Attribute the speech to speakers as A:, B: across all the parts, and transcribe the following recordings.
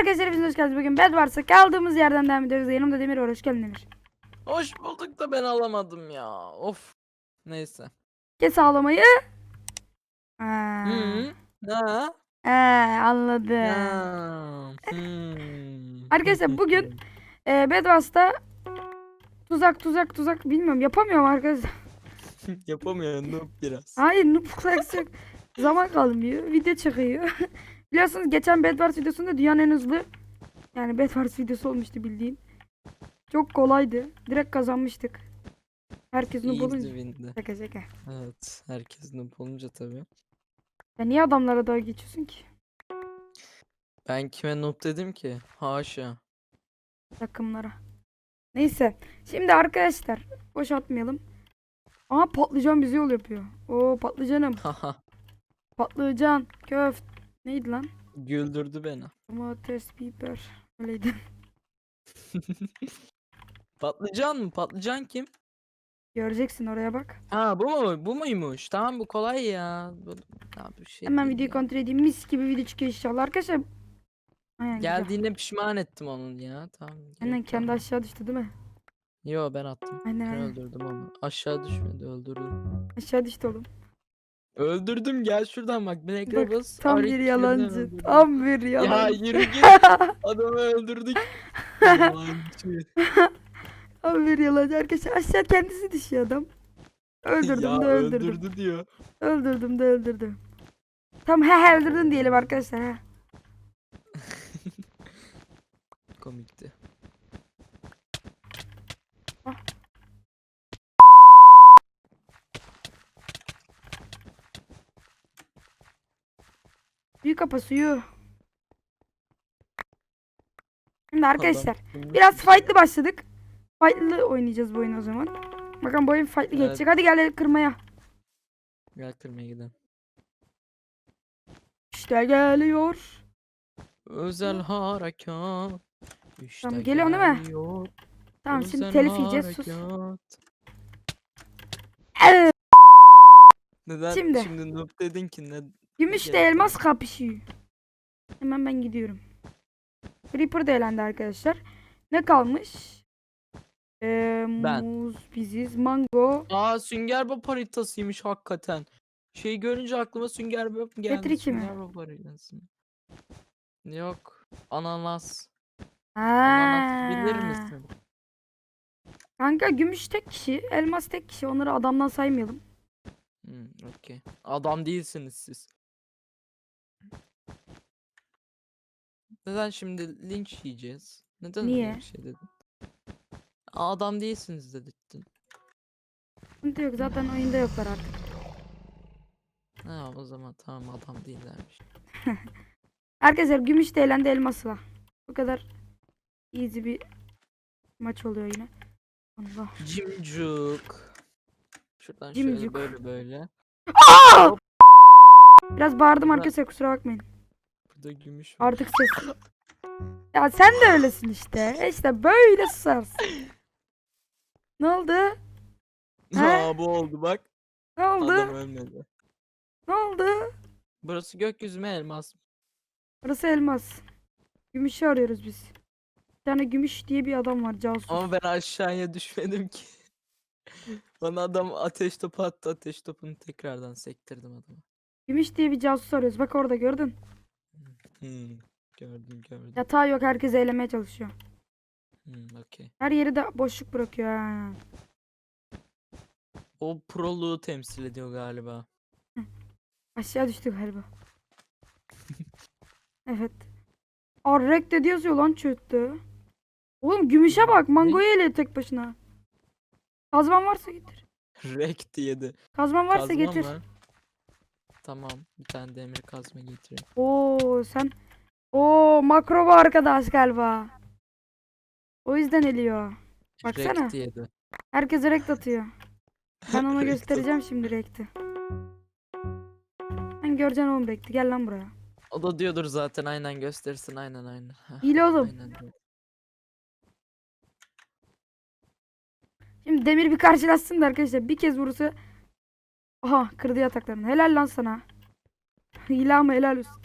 A: Arkadaşlar hepiniz hoş geldiniz. Bugün Bed varsa kaldığımız yerden devam ediyoruz. Yanımda Demir var. Hoş geldin Demir.
B: Hoş bulduk da ben alamadım ya. Of. Neyse.
A: Kes ağlamayı. Ha.
B: Hı. Ha?
A: He, anladım.
B: Ha. Hmm.
A: Arkadaşlar bugün e, Bedwars'ta tuzak tuzak tuzak bilmiyorum yapamıyorum arkadaşlar.
B: yapamıyor noob biraz.
A: Hayır noob tuzak. Zaman kalmıyor. Video çıkıyor. Biliyorsunuz geçen Bedwars videosunda dünyanın en hızlı yani Bedwars videosu olmuştu bildiğin. Çok kolaydı. Direkt kazanmıştık. Herkes noob olunca.
B: win'di.
A: Şaka şaka.
B: Evet. Herkes noob olunca tabii.
A: Ya niye adamlara daha geçiyorsun ki?
B: Ben kime noob dedim ki? Haşa.
A: takımlara. Neyse. Şimdi arkadaşlar boş atmayalım. Aha patlıcan bizi yol yapıyor. Oo patlıcanım. Patlıcan. Köft. Neydi lan?
B: Güldürdü beni.
A: Domates, biber. Öyleydi.
B: Patlıcan mı? Patlıcan kim?
A: Göreceksin oraya bak.
B: Ha bu mu? Bu muymuş? Tamam bu kolay ya. Bu, ya bir şey
A: Hemen
B: değil
A: videoyu
B: ya.
A: kontrol edeyim. Mis gibi video çıkıyor inşallah. Arkadaşlar. Aynen.
B: Geldiğinde pişman ettim onun ya. Tamam.
A: Aynen kendi aşağı düştü değil mi?
B: Yo ben attım.
A: Aynen
B: Ben öldürdüm onu. Aşağı düşmedi öldürdüm.
A: Aşağı düştü oğlum.
B: Öldürdüm gel şuradan bak. Black
A: Bak,
B: Rebels.
A: Tam bir yalancı. Tam bir
B: Ya
A: yalancı.
B: yürü git. Adamı öldürdük. Yalancı.
A: Tam bir yalancı. Arkadaşlar aşağı kendisi düşüyor adam. Öldürdüm
B: ya
A: de öldürdüm.
B: öldürdü diyor.
A: Öldürdüm de öldürdüm. Tam he he öldürdün diyelim arkadaşlar he.
B: Komikti.
A: Suyu kapa suyu. Şimdi arkadaşlar biraz fightlı başladık. Fightlı oynayacağız bu oyunu o zaman. Bakın bu oyun fightlı
B: Evet.
A: geçecek. Hadi gel kırmaya.
B: Gel kırmaya gidelim.
A: İşte geliyor.
B: Özel harekat. İşte
A: Tamam, geliyorsun değil mi?
B: geliyor
A: Tamam şimdi telif yiyeceğiz sus. Evet.
B: Neden
A: Şimdi.
B: şimdi, noob dedin ki ne?
A: Gümüşle elmas kapışıyor. Hemen ben gidiyorum. Creeper da elendi arkadaşlar. Ne kalmış? Ee,
B: Ben.
A: muz, biziz, mango.
B: Aa Sünger Bob haritasıymış hakikaten. Şey görünce aklıma Sünger Bob geldi.
A: Petriki mi?
B: Sünger Bob haritası. Yok. Ananas.
A: Ha.
B: Ananas bilir misin?
A: Kanka gümüş tek kişi, elmas tek kişi. Onları adamdan saymayalım.
B: Hmm, okey. Adam değilsiniz siz. Neden şimdi linç yiyeceğiz? Neden öyle
A: Niye?
B: bir şey dedin? Adam değilsiniz dedin.
A: Sıkıntı yok zaten oyunda yoklar artık.
B: Ha o zaman tamam adam değillermiş.
A: Arkadaşlar gümüş de elendi elmasla. Bu kadar easy bir maç oluyor yine. Allah.
B: Cimcuk. Şuradan
A: Cimcuk.
B: şöyle böyle böyle.
A: Biraz bağırdım arkadaşlar kusura bakmayın.
B: Burada gümüş var.
A: Artık ses. Ya sen de öylesin işte. İşte böyle susarsın. Ne oldu? He?
B: Aa bu oldu bak.
A: Ne oldu?
B: Adam ölmedi.
A: Ne oldu?
B: Burası gökyüzü mü elmas mı?
A: Burası elmas. Gümüşü arıyoruz biz. Bir tane gümüş diye bir adam var casus.
B: Ama ben aşağıya düşmedim ki. Bana adam ateş topu attı. Ateş topunu tekrardan sektirdim adamı.
A: Gümüş diye bir casus arıyoruz. Bak orada gördün.
B: Hmm, gördüm gördüm.
A: Yatağı yok herkes eylemeye çalışıyor.
B: Hmm, okey.
A: Her yeri de boşluk bırakıyor ha.
B: O proluğu temsil ediyor galiba.
A: Aşağı düştü galiba. evet. Aa rek de yazıyor lan çöktü. Oğlum gümüşe bak mangoyu ele tek başına. Kazman varsa getir.
B: Rekt yedi.
A: Kazman varsa
B: Kazma
A: getir.
B: mı? Tamam. Bir tane demir kazma getireyim.
A: Oo sen. Oo makro bu arkadaş galiba. O yüzden eliyor. Baksana.
B: Rekt yedi.
A: Herkes rekt atıyor. Ben ona göstereceğim şimdi rekti. Ben göreceksin oğlum rekti. Gel lan buraya.
B: O da diyordur zaten aynen göstersin aynen aynen.
A: Hile oğlum.
B: aynen.
A: Şimdi demir bir karşılaşsın da arkadaşlar. Bir kez vurursa. Aha kırdı yataklarını. Helal lan sana. Hile ama helal olsun.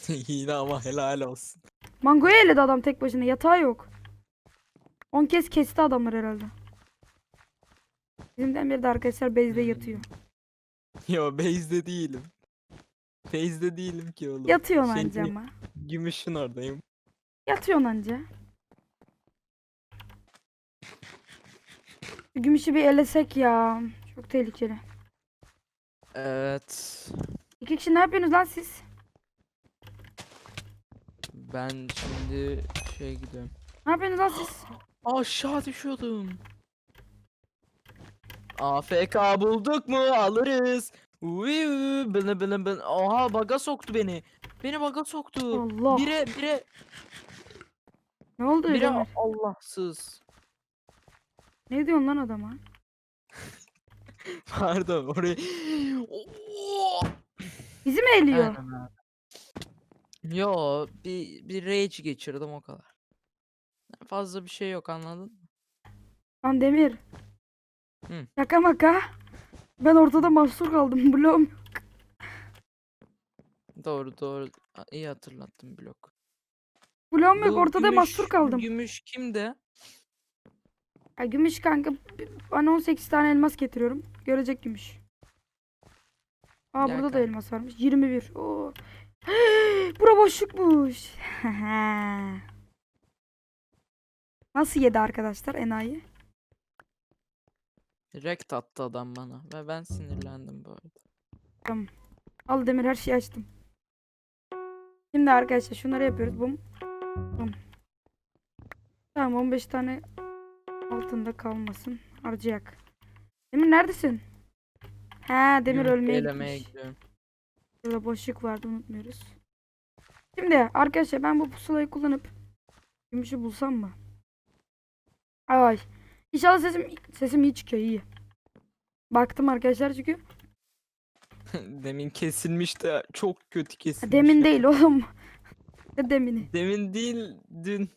B: Hile ama helal olsun.
A: Mangoyu eledi adam tek başına. Yatağı yok. 10 kez kesti adamlar herhalde. Bizimden biri de arkadaşlar base'de yatıyor.
B: Yo base'de değilim. Base'de değilim ki oğlum.
A: Yatıyorsun
B: Şey,
A: anca ama.
B: Gümüşün oradayım.
A: Yatıyorsun anca. Gümüşü bir elesek ya. Çok tehlikeli.
B: Evet.
A: İki kişi ne yapıyorsunuz lan siz?
B: Ben şimdi şey gidiyorum.
A: Ne yapıyorsunuz lan siz?
B: Aşağı düşüyordum. AFK bulduk mu alırız. Uyu, bını bını bını. Oha baga soktu beni. Beni baga soktu.
A: Allah.
B: Bire bire
A: Ne oldu
B: bire
A: Ömer?
B: Allahsız.
A: Ne diyorsun lan adama?
B: Pardon orayı. Oo!
A: Bizi mi eliyor?
B: Aynen abi. Yo bir bir rage geçirdim o kadar. Fazla bir şey yok anladın mı?
A: Lan Demir.
B: Hı.
A: Şaka maka. Ben ortada mahsur kaldım. Bloğum. yok.
B: Doğru doğru. A- İyi hatırlattın blok.
A: Bloğum yok.
B: Bu
A: Ortada
B: gümüş-
A: mahsur kaldım.
B: Gümüş kimde?
A: Ya gümüş kanka. b- Bana 18 tane elmas getiriyorum. Görecek gümüş. Aa
B: Gel
A: burada da
B: kanka.
A: elmas varmış. 21. Oo. Bura boşlukmuş. Nasıl yedi arkadaşlar enayi?
B: Rekt attı adam bana ve ben sinirlendim bu arada.
A: Al demir her şeyi açtım. Şimdi arkadaşlar şunları yapıyoruz. Bum. Bum. Tamam 15 tane altında kalmasın. Harcayak. Demir neredesin? He demir
B: Gümüş
A: ölmeye gitmiş.
B: gidiyorum.
A: Burada boşluk vardı unutmuyoruz. Şimdi arkadaşlar ben bu pusulayı kullanıp gümüşü bulsam mı? Ay. İnşallah sesim sesim iyi çıkıyor iyi. Baktım arkadaşlar çünkü
B: Demin kesilmiş de çok kötü kesilmiş.
A: demin
B: ya.
A: değil oğlum. Ne demini?
B: Demin değil dün.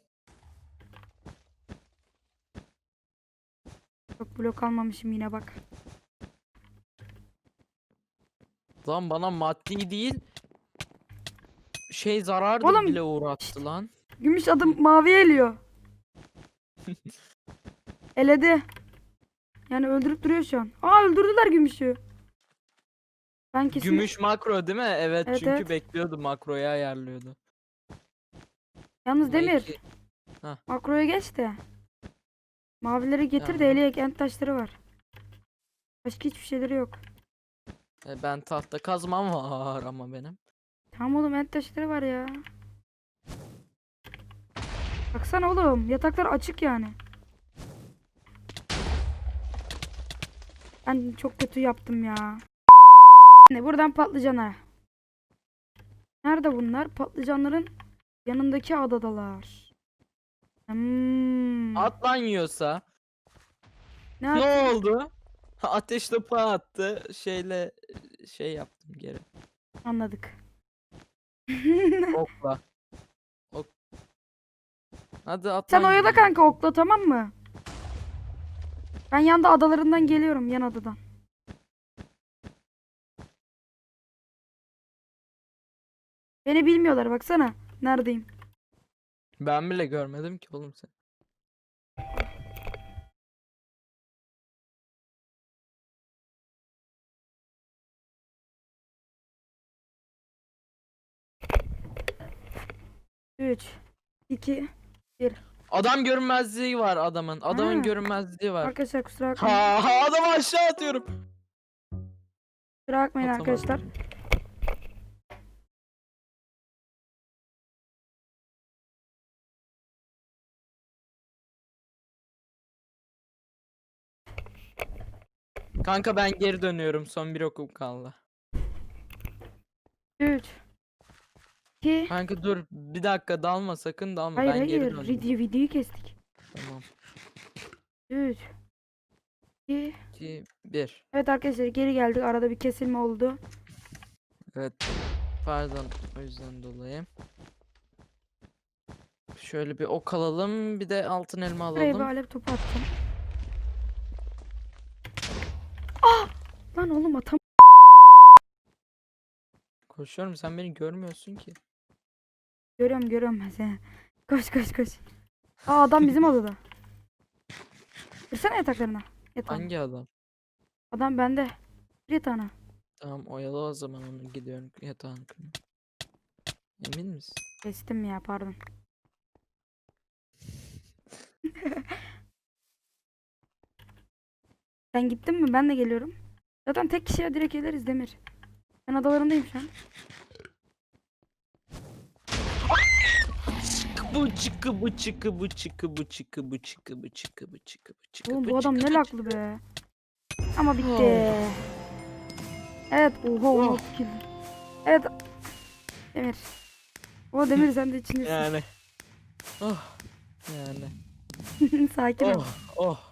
A: Çok blok almamışım yine bak.
B: Lan bana maddi değil şey zarar da
A: Oğlum,
B: bile uğrattı lan.
A: Gümüş adım mavi eliyor. Eledi. Yani öldürüp duruyor şu an. Aa öldürdüler gümüşü. Ben kesin
B: Gümüş makro değil mi? Evet,
A: Evet,
B: çünkü
A: evet.
B: bekliyordu makroyu ayarlıyordu.
A: yalnız Demir
B: iki-
A: makroya geç de. Mavileri getir de
B: Tamam.
A: eleyek ent taşları var. Başka hiçbir şeyleri yok.
B: E, ben tahta kazmam var ama benim.
A: Tamam oğlum ent taşları var ya. Baksana oğlum yataklar açık yani. Ben çok kötü yaptım ya. Şimdi buradan patlıcana. Nerede bunlar? Patlıcanların yanındaki adadalar. Hmm.
B: At lan yiyorsa.
A: Ne
B: Ne oldu? Ateş topu attı. Şeyle şey yaptım geri.
A: Anladık.
B: Okla. Ok. Hadi at
A: Sen oyala kanka okla tamam mı? Ben yanda adalarından geliyorum yan adadan. Beni bilmiyorlar baksana. Neredeyim?
B: Ben bile görmedim ki oğlum sen.
A: 3 2 1
B: Adam görünmezliği var adamın. Adamın
A: Ha.
B: görünmezliği var.
A: Arkadaşlar kusura bakmayın.
B: Ha, ha adamı aşağı atıyorum.
A: Kusura bakmayın
B: Atamadım.
A: arkadaşlar.
B: Kanka ben geri dönüyorum. Son bir okum kaldı.
A: 3 ki...
B: Kanka dur bir dakika dalma sakın dalma
A: Hayır
B: ben
A: hayır
B: döndüm.
A: video, videoyu kestik.
B: Tamam.
A: 3 2
B: 2 1
A: Evet arkadaşlar geri geldik arada bir kesilme oldu.
B: Evet. Pardon o yüzden dolayı. Şöyle bir ok alalım bir de altın elma alalım.
A: Buraya bir alev topu attım. Ah! Lan oğlum atam.
B: Koşuyorum sen beni görmüyorsun ki.
A: Görüyorum görüyorum ben seni. Koş koş koş. Aa adam bizim odada. Kırsana yataklarına. Yatağına.
B: Hangi adam?
A: Adam bende. Bir yatağına.
B: Tamam oyalı o zaman onu gidiyorum yatağın. Emin misin?
A: Kestim ya pardon. Sen gittin mi? Ben de geliyorum. Zaten tek kişiye direkt geliriz Demir. Ben adalarındayım şu an.
B: Bu çıkı bu çıkı bu çıkı bu çıkı bu çıkı bu çıkı bu çıkı bu çıkı
A: Oğlum
B: bu
A: adam ne laklı be. Ama bitti.
B: Oh.
A: Evet oha
B: Oh.
A: 16 kill. Evet. Demir. O Demir sen de içindesin.
B: Yani. Oh. Yani.
A: Sakin ol.
B: Oh. Oh.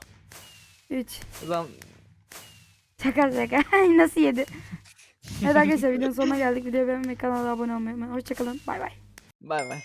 A: 3.
B: Lan
A: Şaka şaka. Nasıl yedi? Evet arkadaşlar videonun sonuna geldik. Videoyu beğenmeyi kanala abone olmayı unutmayın. Hoşçakalın. Bay bay.
B: bay bay.